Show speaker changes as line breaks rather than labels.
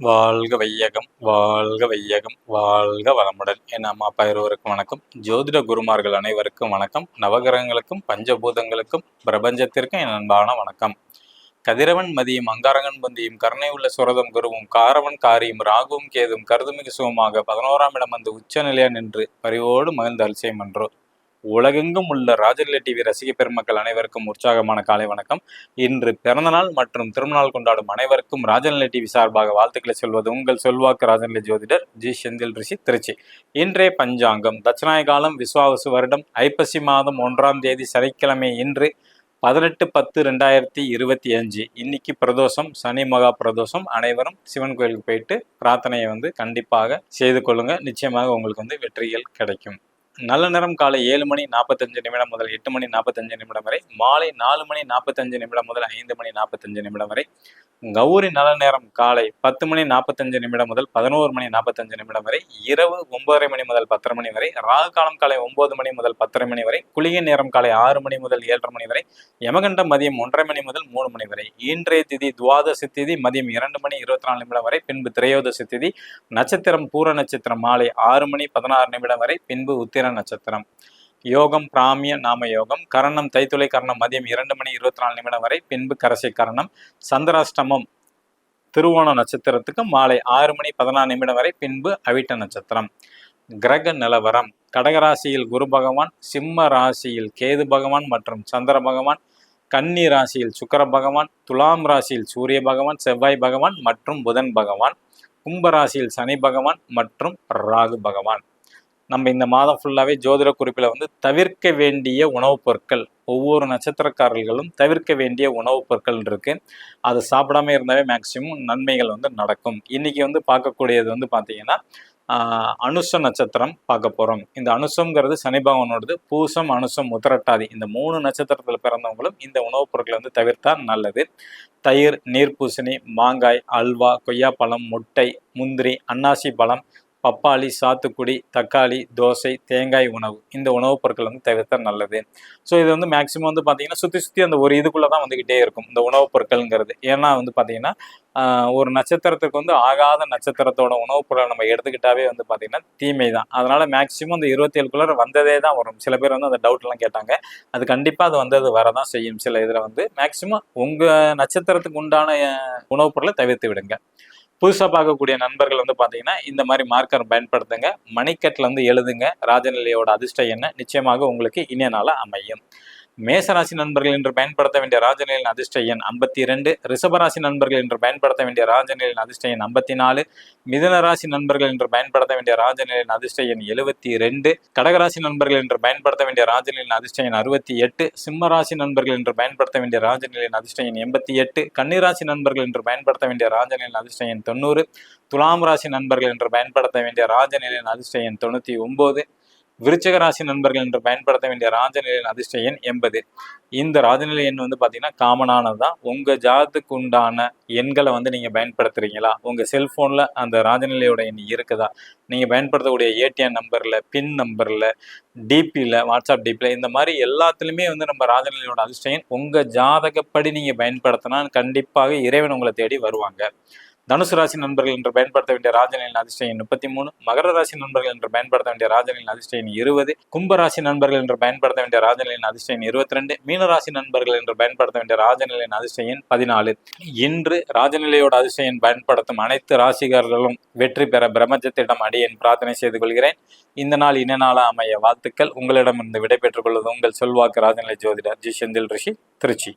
வாழ்க வையகம் வாழ்க வையகம் வாழ்க வளமுடன். என் அம்மா அப்பா இருவருக்கும் வணக்கம். ஜோதிட குருமார்கள் அனைவருக்கும் வணக்கம். நவகிரகங்களுக்கும் பஞ்சபூதங்களுக்கும் பிரபஞ்சத்திற்கும் என் அன்பான வணக்கம். கதிரவன் மதியும் அங்காரகன் பந்தியும் கருணை உள்ள சுரதம் குருவும் காரவன் காரியும் ராகுவும் கேதும் கருதுமிகு சுகமாக பதினோராம் இடம் வந்து உச்ச நிலையா நின்று பரிவோடு மகிழ்ந்த அலட்சியம் என்றோ உலகெங்கும் உள்ள ராஜநிலை டிவி ரசிக பெருமக்கள் அனைவருக்கும் உற்சாகமான காலை வணக்கம். இன்று பிறந்தநாள் மற்றும் திருமணநாள் கொண்டாடும் அனைவருக்கும் ராஜநிலை டிவி சார்பாக வாழ்த்துக்களை சொல்வது உங்கள் சொல்வாக்கு ராஜநிலை ஜோதிடர் ஜி. செந்தில் ரிஷி திருச்சி. இன்றைய பஞ்சாங்கம். தட்சநாய காலம் விஸ்வாவசு வருடம் ஐப்பசி மாதம் ஒன்றாம் தேதி சனிக்கிழமை இன்று பதினெட்டு பத்து ரெண்டாயிரத்தி இருபத்தி அஞ்சு. இன்னைக்கு பிரதோஷம் சனி மகா பிரதோஷம். அனைவரும் சிவன் கோயிலுக்கு போயிட்டு பிரார்த்தனையை வந்து கண்டிப்பாக செய்து கொள்ளுங்க. நிச்சயமாக உங்களுக்கு வந்து வெற்றிகள் கிடைக்கும். நல்ல நேரம் காலை ஏழு மணி நாற்பத்தஞ்சு நிமிடம் முதல் எட்டு மணி நாற்பத்தஞ்சு நிமிடம் வரை மாலை நாலு மணி நாற்பத்தஞ்சு நிமிடம் முதல் ஐந்து மணி நாற்பத்தஞ்சு நிமிடம் வரை கௌரி நல்ல நேரம் காலை பத்து மணி நாற்பத்தஞ்சு நிமிடம் முதல் பதினோரு மணி நாற்பத்தஞ்சு நிமிடம் வரை இரவு ஒன்பதரை மணி முதல் பத்தரை மணி வரை ராகு காலம் காலை ஒன்பது மணி முதல் பத்தரை மணி வரை குளிகை நேரம் காலை ஆறு மணி முதல் ஏழரை மணி வரை யமகண்டம் மதியம் ஒன்றரை மணி முதல் மூணு மணி வரை இன்றைய திதி துவாதசி திதி மதியம் இரண்டு மணி இருபத்தி நாலு நிமிடம் வரை பின்பு திரையோதசி திதி நட்சத்திரம் பூர நட்சத்திரம் மாலை ஆறு மணி பதினாறு நிமிடம் வரை பின்பு உத்திர நட்சத்திரம். யோகம் பிராமிய நாம யோகம் கரணம் தைத்துளை கரணம் மதியம் இரண்டு மணி இருபத்தி நாலு நிமிடம் வரை பின்பு கரசை கரணம். சந்திராஷ்டமம் திருவோண நட்சத்திரத்துக்கு மாலை ஆறு மணி பதினாறு நிமிடம் வரை பின்பு அவிட்ட நட்சத்திரம். கிரக நிலவரம் கடகராசியில் குரு பகவான் சிம்ம ராசியில் கேது பகவான் மற்றும் சந்திர பகவான் கன்னி ராசியில் சுக்கர பகவான் துலாம் ராசியில் சூரிய பகவான் செவ்வாய் பகவான் மற்றும் புதன் பகவான் கும்ப ராசியில் சனி பகவான் மற்றும் ராகு பகவான். நம்ம இந்த மாதம் ஃபுல்லாகவே ஜோதிட குறிப்பில் வந்து தவிர்க்க வேண்டிய உணவுப் பொருட்கள். ஒவ்வொரு நட்சத்திரக்காரர்களும் தவிர்க்க வேண்டிய உணவுப் பொருட்கள் இருக்கு. அது சாப்பிடாம இருந்தாவே மேக்சிமம் நன்மைகள் வந்து நடக்கும். இன்னைக்கு வந்து பார்க்கக்கூடியது வந்து பார்த்தீங்கன்னா அனுஷ அனுச நட்சத்திரம் பார்க்க போகிறோம் இந்த அனுசம்ங்கிறது சனி பகவானோடது பூசம் அனுசம் உத்தரட்டாதி. இந்த மூணு நட்சத்திரத்தில் பிறந்தவங்களும் இந்த உணவுப் பொருட்களை வந்து தவிர்த்தா நல்லது. தயிர் நீர்பூசணி மாங்காய் அல்வா கொய்யாப்பழம் முட்டை முந்திரி அன்னாசி பழம் பப்பாளி சாத்துக்குடி தக்காளி தோசை தேங்காய் உணவு. இந்த உணவுப் பொருட்கள் வந்து தவிர்த்தால் நல்லது. ஸோ இது வந்து மேக்ஸிமம் வந்து பார்த்தீங்கன்னா சுற்றி சுற்றி அந்த ஒரு இதுக்குள்ளே தான் வந்துக்கிட்டே இருக்கும் இந்த உணவுப் பொருட்கள்ங்கிறது. ஏன்னா வந்து பார்த்தீங்கன்னா ஒரு நட்சத்திரத்துக்கு வந்து ஆகாத நட்சத்திரத்தோட உணவுப் பொருளை நம்ம எடுத்துக்கிட்டாவே வந்து பார்த்தீங்கன்னா தீமை தான் அதனால் மேக்ஸிமம் இந்த இருபத்தி ஏழுக்குள்ள வந்ததே தான் வரும். சில பேர் வந்து அந்த டவுட்லாம் கேட்டாங்க. அது கண்டிப்பாக அது வந்து அது வரதான் செய்யும். சில இதில் வந்து மேக்ஸிமம் உங்கள் நட்சத்திரத்துக்கு உண்டான உணவுப் பொருளை தவிர்த்து விடுங்க. புதுசாக பார்க்கக்கூடிய நண்பர்கள் வந்து பார்த்தீங்கன்னா இந்த மாதிரி மார்க்கர் பயன்படுத்துங்க. மணிக்கட்டில் வந்து எழுதுங்க. ராஜநிலையோட அதிர்ஷ்டம் என்ன? நிச்சயமாக உங்களுக்கு இனிய நாளாக அமையும். மேசராசி நண்பர்கள் என்று பயன்படுத்த வேண்டிய ராஜநிலையின் அதிர்ஷ்ட எண் ஐம்பத்தி இரண்டு ரிஷபராசி நண்பர்கள் என்று பயன்படுத்த வேண்டிய ராஜநிலையின் அதிர்ஷ்ட எண் ஐம்பத்தி நாலு மிதனராசி நண்பர்கள் என்று பயன்படுத்த வேண்டிய ராஜநிலையின் அதிர்ஷ்ட எண் எழுபத்தி ரெண்டு கடகராசி நண்பர்கள் என்று பயன்படுத்த வேண்டிய ராஜநிலையின் அதிர்ஷ்ட எண் அறுபத்தி எட்டு சிம்மராசி நண்பர்கள் என்று பயன்படுத்த வேண்டிய ராஜநிலையின் அதிர்ஷ்ட எண் எண்பத்தி எட்டு கன்னிராசி நண்பர்கள் என்று பயன்படுத்த வேண்டிய ராஜநிலையின் அதிர்ஷ்ட எண் தொண்ணூறு. துலாம் ராசி நண்பர்கள் என்று பயன்படுத்த வேண்டிய ராஜநிலையின் அதிர்ஷ்ட எண் தொண்ணூற்றி ஒம்பது விருச்சக ராசி நண்பர்கள் என்று பயன்படுத்த வேண்டிய ராஜநிலையின் அதிர்ஷ்ட எண் எண்பது. இந்த ராஜநிலை எண் வந்து பார்த்தீங்கன்னா காமனானது தான் உங்கள் ஜாதத்துக்கு உண்டான எண்களை வந்து நீங்கள் பயன்படுத்துறீங்களா? உங்கள் செல்ஃபோனில் அந்த ராஜநிலையோட எண் இருக்குதா? நீங்கள் பயன்படுத்தக்கூடிய ஏடிஎம் நம்பரில் பின் நம்பரில் டிபியில் வாட்ஸ்அப் டிபியில் இந்த மாதிரி எல்லாத்துலேயுமே வந்து நம்ம ராஜநிலையோட அதிர்ஷ்ட எண் உங்கள் ஜாதகப்படி நீங்கள் பயன்படுத்தினா கண்டிப்பாக இறைவன் உங்களை தேடி வருவாங்க. தனுசு ராசி நண்பர்கள் என்று பயன்படுத்த வேண்டிய ராஜநிலையின் அதிர்ஷ்ட எண் முப்பத்தி மூணு. மகர ராசி நண்பர்கள் என்று பயன்படுத்த வேண்டிய ராஜநிலையின் அதிர்ஷ்ட எண் இருபது. கும்ப ராசி நண்பர்கள் என்று பயன்படுத்த வேண்டிய ராஜநிலையின் அதிர்ஷ்ட எண் இருபத்தி ரெண்டு மீனராசி நண்பர்கள் என்று பயன்படுத்த வேண்டிய ராஜநிலையின் அதிர்ஷ்ட எண் பதினாலு. இன்று ராஜநிலையோட அதிர்ஷ்ட எண் பயன்படுத்தும் அனைத்து ராசிகாரர்களும் வெற்றி பெற பிரம்மஜத்திடம் அடியேன் பிரார்த்தனை செய்து கொள்கிறேன். இந்த நாள் இன நாளா அமைய வாழ்த்துக்கள். உங்களிடமிருந்து விடைபெற்றுக் கொள்வது உங்கள் செல்வாக்கு ராஜநிலை ஜோதிடர் ஜி. செந்தில் ரிஷி திருச்சி.